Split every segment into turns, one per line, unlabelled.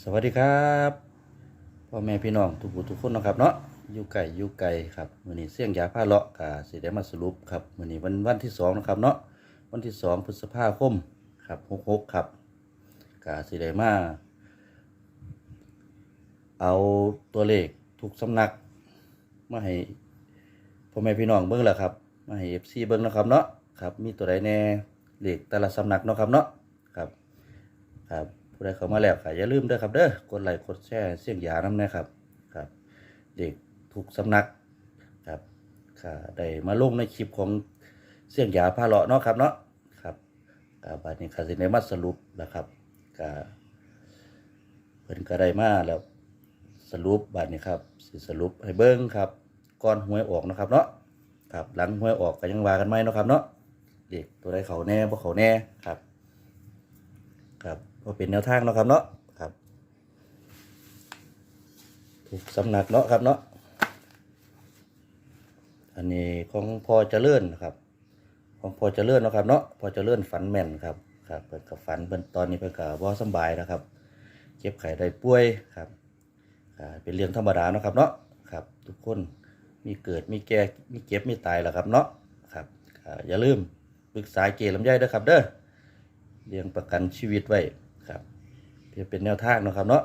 สวัสดีครับพ่อแม่พี่น้องทุกผู้ทุกคนนะครับเนาะอยู่ไก่อยู่ไก่ครับมื้อนี้เสี่ยงยาผ้าเลาะกาสิได้มาสรุปครับมื้อนี้วันวันที่สองนะครับเนาะวันที่สองพฤษภาคมครับหกหกครับกาสิได้มาเอาตัวเลขทุกสำนักมาให้พ่อแม่พี่น้องเบิ่งแหละครับมาให้เอฟซีเบิ่งนะครับเนาะครับมีตัวใดแน่เลขแต่ละสำนักเนาะครับเนาะครับครับ ผู้ใดเข้ามาแล้วก็อย่าลืมด้อครับเด้อกดไลค์กดแชร์เสียงยาน้ำนะครับครับ เด็กทุกสำนักครับก็ได้มาลงในคลิปของเสียงยาพาเลาะเนาะครับเนาะครับก็บัดนี้ก็สิได้มาสรุปนะครับก็เพิ่นก็ได้มาแล้วสรุปบัดนี้ครับสิสรุปให้เบิ่งครับก่อนหวยออกนะครับเนาะครับหลังหวยออกก็ยังว่ากันไหมเนาะครับเนาะเด็กตัวใดเขาแน่บ่เขาแน่ครับครับ ก็เป็นแนวทางเนาะครับเนาะครับ ถูกสำนักเนาะครับเนาะอันนี้ของพอจเจริญนนะครับ ของพอจเจริญเนาะครับเนาะพอจเจริญฝันแม่นครับครับเปิดกับฝันเพิ่นตอนนี้เพิ่นกับว่าสบายนะครับ เจ็บไข้ได้ป่วยครับอ่าเป็นเรื่องธรรมดาเนาะครับเนาะครับ ทุกคนมีเกิดมีแก่มีเจ็บมีตายแหละครับเนาะครับอ่าอย่าลืมปรึกษาเกลลำไยด้อครับเด้อเลี้ยงประกันชีวิตไว้ เป็นแนวทางเนาะครับเนาะ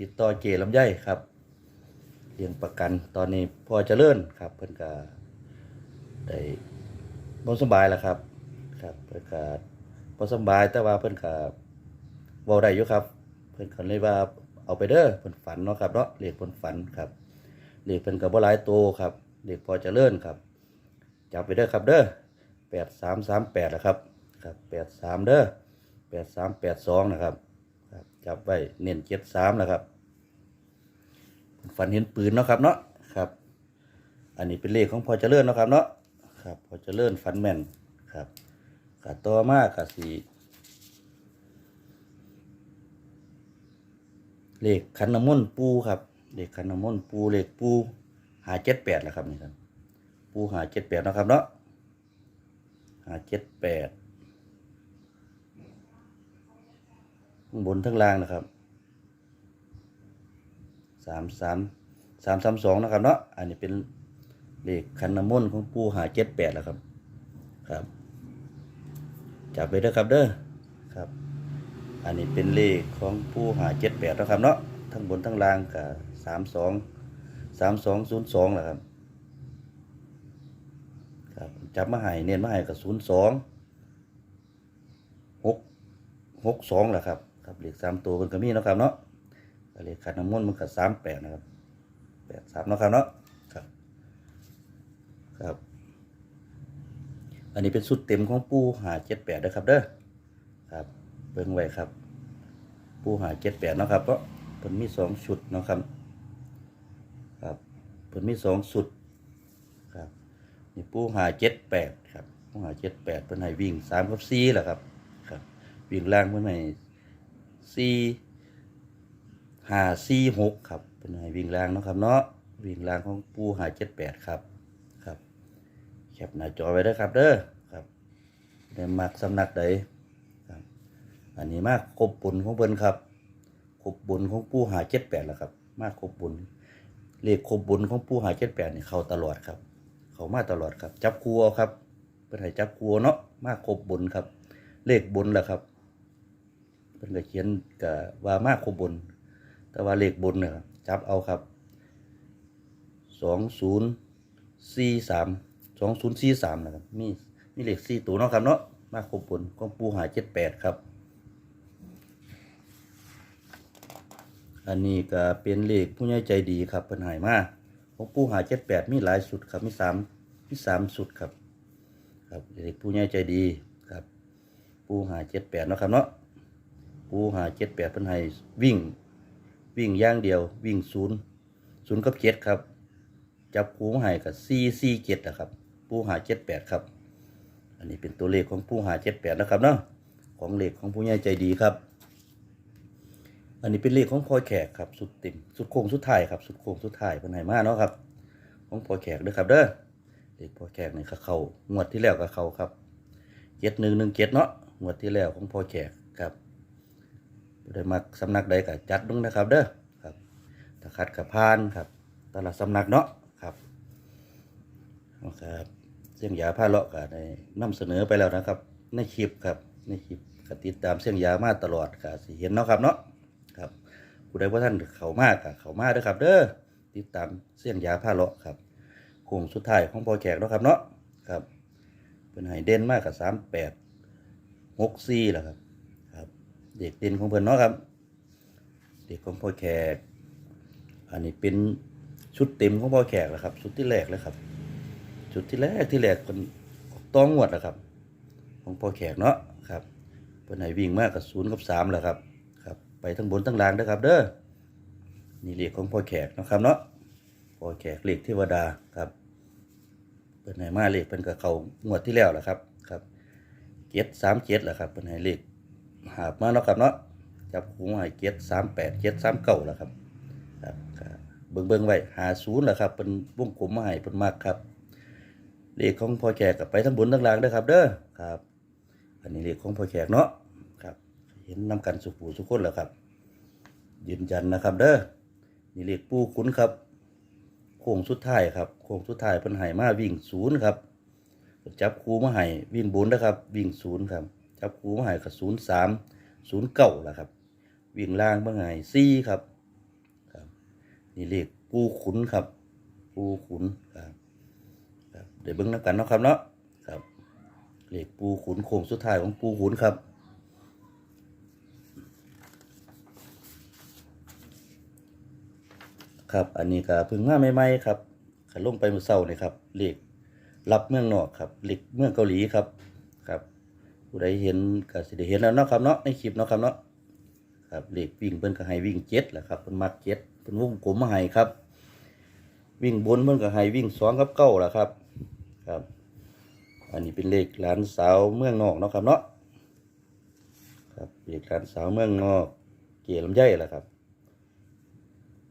ติดต่อเจลำไยครับเลี้ยงประกันตอนนี้พอจะเจริญครับ เพิ่อนก็ได้บ่สบายแล้วครับ ครับเพิ่นก็บ่สบายแต่ว่าเพิ่อนก็เว้าได้อยู่ครับ เพิ่อนก็เลยว่าเอาไปเด้อเพิ่นฝันเนาะครับเนาะเลขเพิ่นฝันครับเลขเพิ่อนก็บ่หลายโตครับเลขพอจะเจริญครับจับไปเด้อครับเด้อ8338นะครับครับ83เด้อแปดสามแปดสองนะครับ จับไว้เน้นเจ็ดสามนะครับ ฝันเห็นปืนเนาะครับเนาะครับ อันนี้เป็นเลขของพอเจริญเนาะครับเนาะครับพอเจริญฝันแม่นครับกัต่อมากกับสีเลขขันน้ำมนต์ปูครับเลขขันน้ำมนต์ปูเลขปูหาเจ็ดแปดแหละครับนี่ครับปูหาเจ็ดแปดนาะครับเนาะหาเจ็ดแปด ข้างบนทั้งล่างนะครับสามสามสามสามสองนะครับเนาะอันนี้เป็นเลขคันน้ำมนต์ของปูหาเจ็ดแปดแล้วครับครับจับไปเด้อครับเด้อครับ อันนี้เป็นเลขของปูหาเจ็ดแปดนะครับเนาะทั้งบนทั้งล่างกับสามสองสามสองศูนย์สองแหละครับครับจับมาให้เน้นมาให้กับศูนย์สองหกหกสองแหละครับ ครับเลขสามตัวมันก็มีเนาะครับเนาะเลขขันน้ำมนมันก็สามแปดนะครับแปดสามเนาะครับเนาะครับครับ อันนี้เป็นสุดเต็มของปูหาเจ็ดแปดนะครับเด้อครับเบิ่งไว้ครับ ปูหาเจ็ดแปดเนาะครับเพราะเพิ่นมีสองชุดเนาะครับครับเพิ่นมีสองชุดครับนี่ปูหาเจ็ดแปดครับปูหาเจ็ดแปดเพิ่นให้วิ่งสามกับสี่แหละครับครับวิ่งล่างเพื่นให้ สี่ห้าสี่หกครับ เป็นให้วิ่งลางเนาะครับเนาะวิ่งลางของปูหาเจ็ดแปดครับครับแคปหน้าจอไว้เด้อครับเด้อครับได้มักสำนักใดครับ อันนี้มากครบบุญของเพิ่นครับครบบุญของปูหาเจ็ดแปดแล้วครับ มากครบบุญเลขครบบุญของปูหาเจ็ดแปดนี่เข้าตลอดครับ เขามาตลอดครับ จับครัวครับเป็นให้จับครัวเนาะมากครบบุญครับ เลขบนแหละครับ เพิ่นก็เขียนกับว่ามากครบบน แต่ว่าเลขบนเนี่ยจับเอาครับสองศูนย์สี่สามสองศูนย์สี่สามนะครับมีมีเลขสี่ตัวเนาะครับเนาะมากครบบนของปูหาเจ็ดแปดครับ อันนี้ก็เป็นเลขผู้ใหญ่ใจดีครับเพิ่นหายมากของปูหาเจ็ดแปดมีหลายสุดครับมีสามมีสามสุดครับ ครับเลขผู้ใหญ่ใจดีครับ ปูหาเจ็ดแปดเนาะครับเนาะ ปูหาเจ็ดแปดเพิ่นให้วิ่ง วิ่งย่างเดียว วิ่งศูนย์ศูนย์กับเจ็ดครับ จับคูมาให้กับสี่สี่เจ็ดนะครับ ปูหาเจ็ดแปดครับ อันนี้เป็นตัวเลขของปูหาเจ็ดแปดนะครับเนาะของเลขของผู้ใหญ่ใจดีครับ อันนี้เป็นเลขของพอแขกครับสุดติ่มสุดโค้งสุดท้ายครับสุดโค้งสุดท้ายเพิ่นให้มาเนาะครับ ของพอแขกเด้อครับเด้อเลขพอแขกนี่ก็เข้างวดที่แล้วก็เขาครับเจ็ดหนึ่งหนึ่งเจ็ดเนาะงวดที่แล้วของพอแขก ครับผู้มักสำนักใดก็จัดลงนะครับ เด้อครับถ้าคัดกับพานครับต่ละสำนักเนาะครับครับเสียงยาผ้าเลาะก็ได้นำเสนอไปแล้วนะครับ ในคลิปครับในคลิปกติดตามเสียงยามาตลอดก็สิเห็นเนาะครับเนาะครับผู้ใดว่าท่านเขามากก็เขามาเด้อครับ เด้อติดตามเสียงยาผ้าเลาะครับโค้งสุดท้ายของพอแขกเนาะครับเนาะครับเป็นไฮเด่นมากกับสามแปดหกสี่แหละครับครับ เด็กเด่นของเพิ่อนเนาะครับ เด็กของพ่อแขก อันนี้เป็นชุดเต็มของพ่อแขกแล้วครับ ชุดที่แรกเลยครับ ชุดที่แรกที่แรกคนต้องงวดแล้วครับ ของพ่อแขกเนาะครับเพิ่นให้วิ่งมากกับศูนย์กับสามแล้วครับครับ ไปทั้งบนทั้งล่างเด้อครับ เด้อนี่เลขของพ่อแขกนะครับเนาะพ่อแขกเลขเทวดาครับเพิ่นให้มาเลขเพิ่นกับเขางวดที่แล้วแหละครับครับเจ็ดสามเจ็ดแหละครับเพิ่นให้เลข หาบมาเนาะครับเนาะจับหูมาให้เจ็ดสามแปดเจ็ดสามเก้าแล้วครับครับเบิ่งเบิ่งไว้หาศูนย์แล้วครับเป็นวงกลมมาให้เป็นมากครับเลขของพ่อแขกกับไปทั้งบนทั้งล่างเด้อครับ เด้อครับ อันนี้เลขของพ่อแขกเนาะครับ เห็นนำกันสุขูสุขคนแล้วครับ ยืนยันนะครับ เด้อนี่เลขปูคุ้นครับโค้งสุดท้ายครับโค้งสุดท้ายเป็นไห้มาวิ่งศูนย์ครับจับคูมาให้วิ่งบนนะครับ วิ่งศูนย์ครับ จับคูมาให้กับศูนย์สามศูนย์เก้าแล้วครับ วิ่งล่างเมื่อไงซี่ครับครับ นี่เลขปูขุนครับ ปูขุนครับครับเดี๋ยวเบิ้งน้ำกันเนาะครับเนาะครับเลขปูขุนโค้งสุดท้ายของปูขุนครับครับ อันนี้ก็เพิ่งมาใหม่ๆครับขันลงไปมือเช้านี่ครับเลขรับเมืองนอกครับเลขเมืองเกาหลีครับ ผู้ใดเห็นก็สิได้เห็นแล้วเนาะครับเนาะในคลิปเนาะครับเนาะครับเลขวิ่งเพิ่นก็ให้วิ่งเจ็ดแหละครับเพิ่นมักเจ็ดเพิ่นวงกลมมาให้ครับ วิ่งบนเพิ่นก็ให้วิ่งสองกับเก้าแหละครับครับ อันนี้เป็นเลขหลานสาวเมืองนอกเนาะครับเนาะครับเลขหลานสาวเมืองนอก เกี่ยลำไยแหละครับ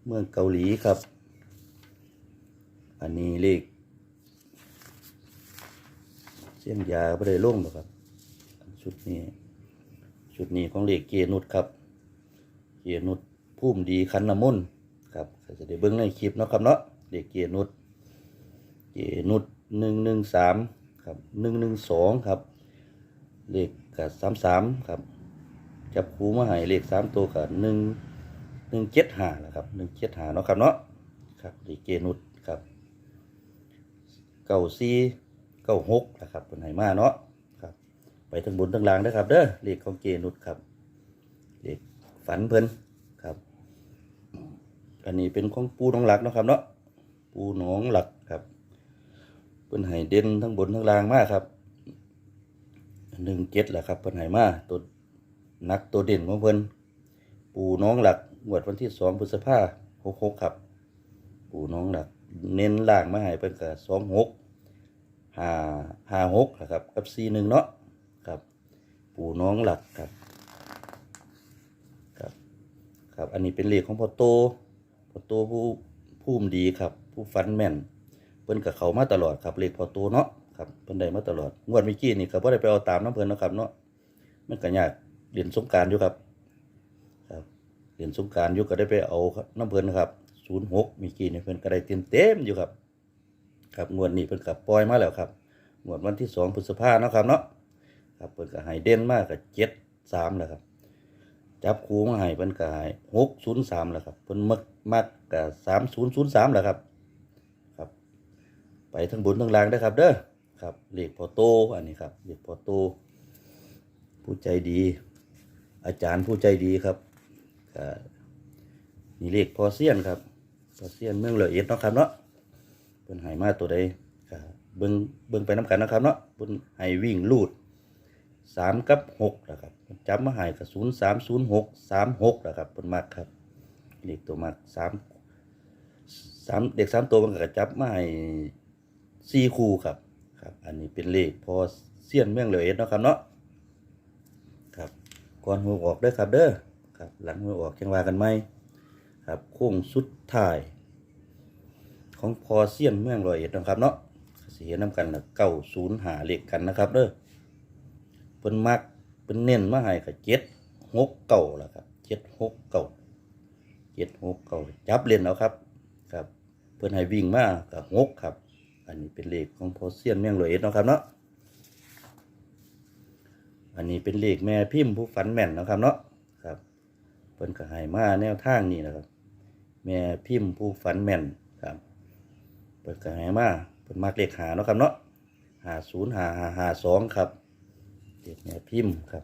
เมืองเกาหลีครับ อันนี้เลขเสียงยาไม่ได้ลงหรอกครับ ชุดนี้ ชุดนี้ของเลขเกนุดครับ เกียรนุชพุ่มดีคันน้ำมนต์ครับจะได้เบิ้งในคลิปเนาะครับเนาะเด็กเกียรนุชเกียรนุชหนึ่งหนึ่งสามครับหนึ่งหนึ่งสองครับเลขกับสามสามครับจับคูมาให้เลขสามตัวกับหนึ่งหนึ่งเจ็ดหาแหละครับหนึ่งเจ็ดหาเนาะครับเนาะครับเด็กเกียรนุชครับเก้าสี่เก้าหกนะครับเป็นไหมาเนาะ ไปทั้งบนทั้งล่างนะครับ เด้อเลขของเกนุชครับเลขฝันเพิ่นครับ อันนี้เป็นของปูน้องหลักนะครับเนาะปูหนองหลักครับเพิ่นให้เด่นทั้งบนทั้งล่างมากครับหนึ่งเจ็ดแหละครับเพิ่นให้มาตัวนักตัวเด่นของเพิ่นปูน้องหลักงวดวันที่สองพฤษภาหกหกครับ ปูน้องหลัก เน้นล่างมาให้เพิ่นกับสองหกห้าห้าหกนะครับ กับสี่หนึ่งเนาะ ครับ ปู่น้องหลักครับครับ ครับอันนี้เป็นเลขของพ่อโตพ่อโตผู้ผู้มดีครับ ผู้ฟันแม่นเพิ่นกับเขามาตลอดครับเลขพ่อโตเนาะครับเพิ่นได้มาตลอดงวดเมื่อกี้นี่ก็บ่ได้ไปเอาตามน้ำเพิ่นนะครับเนาะมันก็ยากเรียนสงการอยู่ครับครับเรียนสงการอยู่ก็ได้ไปเอาน้ำเพิ่นนะครับ06เมื่อกี้นี่เพิ่นก็ได้เต็มเต็มอยู่ครับ ครับงวดนี้เพิ่นก็ปล่อยมาแล้วครับงวดวันที่2พฤษภาเนาะครับเนาะ ครับเพิ่นก็ให้เด่นมากกับ73แหล้วครับ จับคูมาให้เพิ่นก็ให้หกศูนย์สามแหละครับเพิ่นมักมักก็สามศูนย์ศูนย์สามแหละครับครับ ไปทั้งบนทั้งล่างได้ครับ เด้อครับเลขพอโตอันนี้ครับเลขพอโต ผู้ใจดี อาจารย์ผู้ใจดีครับนี่เลขพอเซียนครับพอเซียนเมืองหละเอียดเนาะครับเนาะเพิ่นให้มาตัวใดเบิ่งเบิ่งไปน้ำกันนะครับเนาะเพิ่นให้วิ่งลูด สามกับหกนะครับจำมาหายกับศูนย์สามศูนย์หกสามหกนะครับเป็นมักครับเลขตัวมักสามสามเด็กสามตัวมันก็จับมาให้สี่คู่ครับครับ อันนี้เป็นเลขพอเสี้ยนเมืองเลยเอ็ดนะครับเนาะครับก่อนหัวออกเด้อครับเด้อครับ หลังหัวออกจังว่ากันไหมครับโค้งสุดท้าย ของพอเสี้ยนเมืองร้อยเอ็ดนะครับเนาะเสียน้ำกันเก้าศูนย์หาเลขกันนะครับเด้อ เพิ่นมักเพิ่นเน้นมาให้กับเจ็ดหกเก่าแล้วครับเจ็ดหกเก้าเจ็ดหกเก้าจับเล่นเอาครับครับ เพื่อนให้วิ่งมากับหกครับ อันนี้เป็นเลขของพอเซียนเมียงลอยเอ็ดเนาะครับเนาะอันนี้เป็นเลขแม่พิมพ์ผู้ฝันแม่นนะครับเนาะครับเพิ่นก็ให้มาแนวทางนี้นะครับ แม่พิมพ์ผู้ฝันแม่นครับเพิ่นก็ให้มาเพิ่นมักเลขหาเนาะครับเนาะหาศูนย์หาหาหาสองครับ เลขแม่พิมพ์ครับ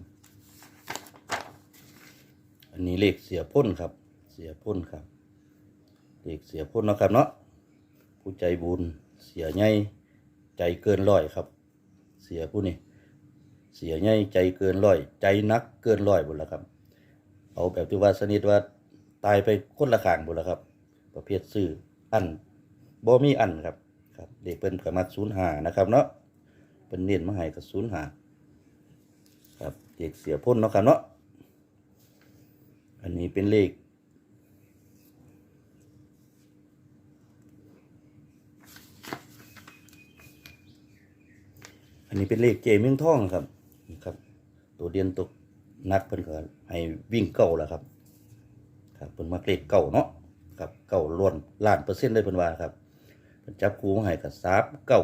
อันนี้เลขเสียพ่นครับ เสียพ่นครับเลขเสียพ่นนะครับเนาะผู้ใจบุญเสียใหญ่ใจเกินร้อยครับ เสียผู้นี้เสียใหญ่ใจเกินร้อย ใจนักเกินร้อยหมดแล้วครับ เอาแบบที่ว่าสนิทว่าตายไปคนละขางหมดแล้วครับ ประเภทซื้ออันบ่มีอันครับครับเด็กเป็นประมาณศูนย์หานะครับเนาะเป็นเน้นมาให้กับศูนย์หา เด็กเสียพ่นเนาะครับเนาะ อันนี้เป็นเลข อันนี้เป็นเลขเจเมืองท่องครับนี่ครับ ตัวเดียนตกนักเพิ่นก็ให้วิ่งเก่าแล้วครับ ครับเพิ่นมักเลขเก่าเนาะครับเก่าล้วนล้านเปอร์เซ็นต์เลยเพิ่นว่าครับเพิ่นจับคู่มาให้กับสามเก้า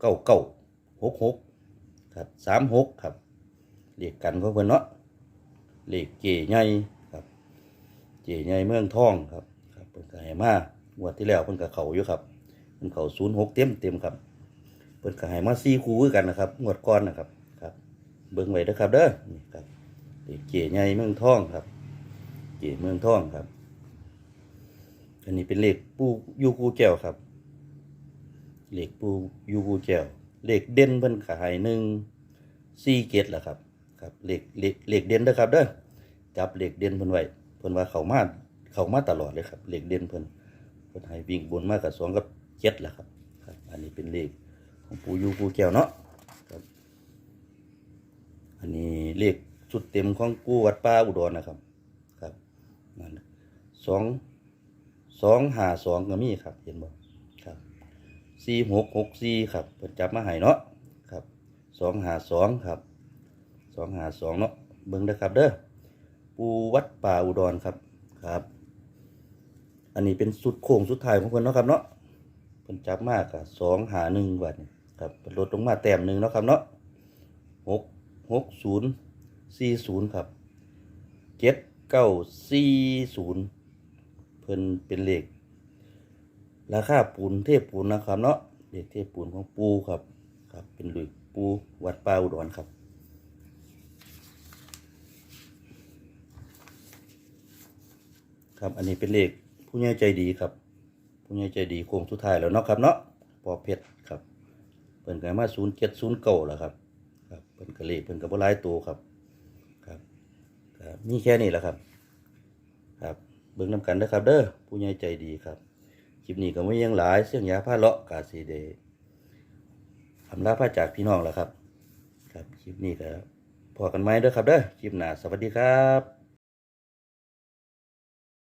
เก้าเก้าหกหกครับสามหกครับ เหลขกันของเพิ่นเนาะเหลขเจใหญ่ครับเจใหญ่เมืองทองครับครับเพิ่นก็ให้มางวดที่แล้วเพิ่นก็เข้าอยู่ครับเพิ่นเข้าศูนย์หกเต็มเต็มครับเปิดก็ให้มาซีคูคือกันนะครับงวดก่อนนะครับครับ เบิ่งไว้เด้อครับเด้อนี่ครับเลขเก๋ใหญ่เมืองทองครับ เก๋เมืองทองครับอันนี้เป็นเหลขปูยูกูแก้วครับเหลขปูยูกูแก้วเหลขเด่นเพิ่นขายหนึ่งสี่เกตแหละครับ ครับเลขเลขเลขเด่นเด้อครับเด้อจับเหลขเด่นเพิ่นไว้เพิ่นว่าเขามาเขามาตลอดเลยครับเหลขเด่นเพิ่นเพิ่นให้วิ่งบนมากกับสองกับเจ็ดแหละครับครับ อันนี้เป็นเลขของปูยูปูแก้วเนาะครับ อันนี้เลขชุดเต็มของกูวัดป่าอุดรนะครับครับนั่นสองสองหาสองก็มีครับเห็นบ่ครับสี่หกหกสี่ครับเปิดจับมาให้เนาะครับสองหาสองครับ สองหาสองเนาะเบิ่งเด้อครับเด้อปูวัดป่าอุดรครับครับ อันนี้เป็นสุดโค้งสุดท้ายของเพิ่นเนาะครับเนาะเพิ่นจับมากอะสองหาหนึ่งบาทครับลดลงมาแต้มหนึ่งเนาะครับเนาะหกหกศูนย์สี่ศูนย์ครับเจ็ดเก้าสี่ศูนย์เพิ่นเป็นเลขราคาปูนเทพปูนนะครับเนาะเลขเทพปูนของปูครับครับเป็นเลขปูวัดป่าอุดรครับ ครับ อันนี้เป็นเลขผู้ใหญ่ใจดีครับ ผู้ใหญ่ใจดีโค้งสุดท้ายแล้วเนาะครับเนาะพอเพชรครับเพิ่นก็มาศูนย์เจ็ดศูนย์เก้าแล้วครับครับเพิ่นก็เลขเพิ่นก็บ่หลายตัวครับครับก็มีแค่นี้แหละครับ ครับเบิ่งนํกันเด้อครับ เด้อผู้ใหญ่ใจดีครับคลิปนี้ก็ไม่ยังหลายเสียงยาผ้าเลาะกาสีเดอำลาพาจากพี่น้องแล้วครับ ครับคลิปนี้ก็พอกันไหมเด้อครับเด้อคลิปหน้าสวัสดีครับ